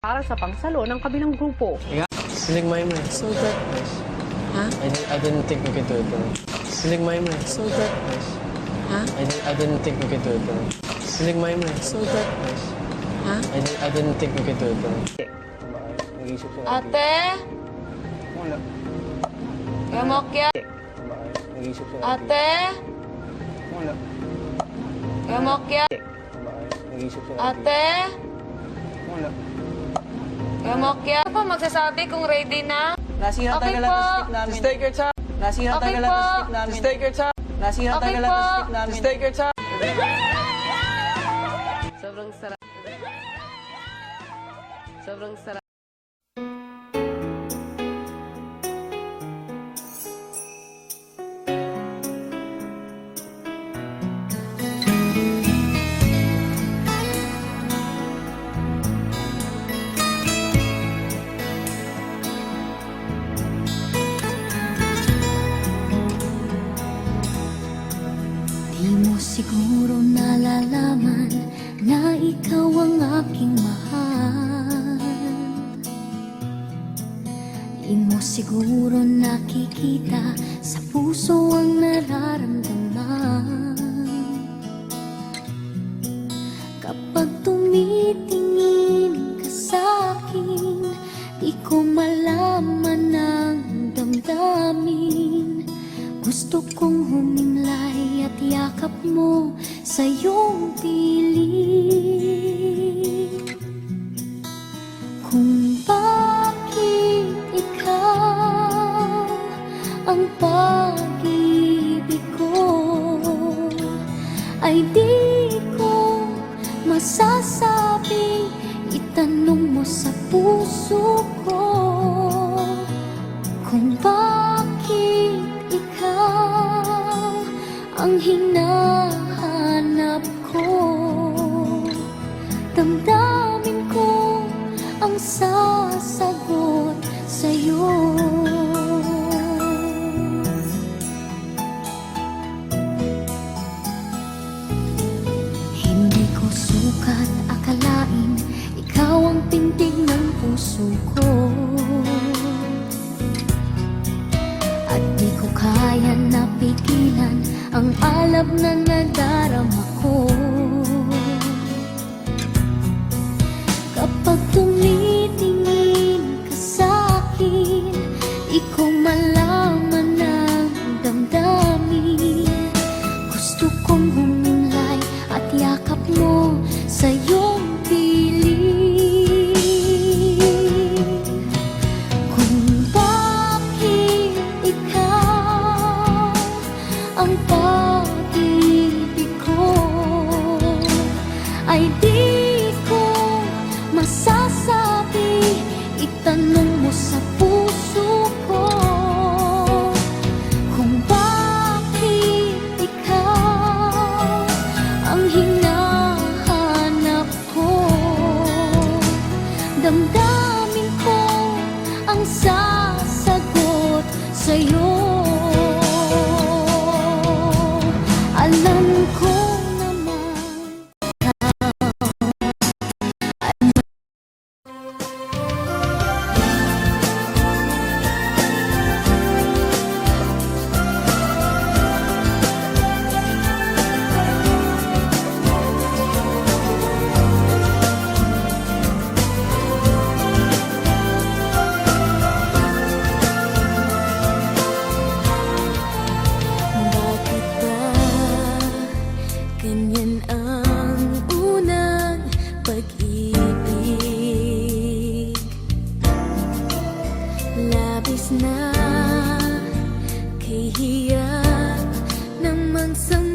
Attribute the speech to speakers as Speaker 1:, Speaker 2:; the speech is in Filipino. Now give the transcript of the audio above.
Speaker 1: para sa pangsalo ng kabilang grupo.
Speaker 2: Sinigmay mo.
Speaker 3: So that, ha?
Speaker 2: I, di- I didn't think we could do it. Sinigmay mo.
Speaker 3: So that, ha?
Speaker 2: I, di- I didn't think we could do it. Sinigmay mo.
Speaker 3: So that, ha?
Speaker 2: I, di- I didn't think we could do it.
Speaker 4: Ate?
Speaker 2: Wala. Siya.
Speaker 4: Ate?
Speaker 2: Wala. Nag-iisip siya.
Speaker 4: Ate?
Speaker 2: Wala.
Speaker 4: Gamokya? Ano pa magsasabi kung ready na?
Speaker 5: Nasira
Speaker 4: Okay
Speaker 5: tayo lahat ng
Speaker 4: po.
Speaker 5: stick namin.
Speaker 2: Just take your time.
Speaker 5: Nasira
Speaker 4: Okay
Speaker 5: tayo lahat ng
Speaker 4: po.
Speaker 5: stick namin.
Speaker 2: Just take your time.
Speaker 5: Nasira
Speaker 4: Okay
Speaker 5: tayo lahat ng
Speaker 4: po.
Speaker 5: stick namin.
Speaker 2: Just take your time.
Speaker 1: Sobrang sarap. Sobrang sarap.
Speaker 6: Siguro nalalaman na ikaw ang aking mahal. Di mo siguro nakikita sa puso ang nararamdaman. Kapag tumitingin ka sa akin Di ko malaman ang damdamin. Gusto kong humimlay at yakap mo sa iyong piling. Kung bakit ikaw ang pag-ibig ko Ay di ko masasabi Itanong mo sa puso ko ang hinahanap ko Damdamin ko ang sasagot sa'yo. Hindi ko sukat akalain Ikaw ang pintig ng puso ko. At di ko kaya napigilan Ang alab na nadarama ko. Kapag tumitingin ka sa akin ko malaman ang damdamin. Gusto kong humimlay at yakap mo sa iyong piling Kung ikaw ang masasabi Itanong mo sa puso ko Kung bakit ikaw ang hinahanap ko. Damdamin ko ang sasagot sa'yo Ganyan unang pag-ibig. Labis na kahiya ng mangsang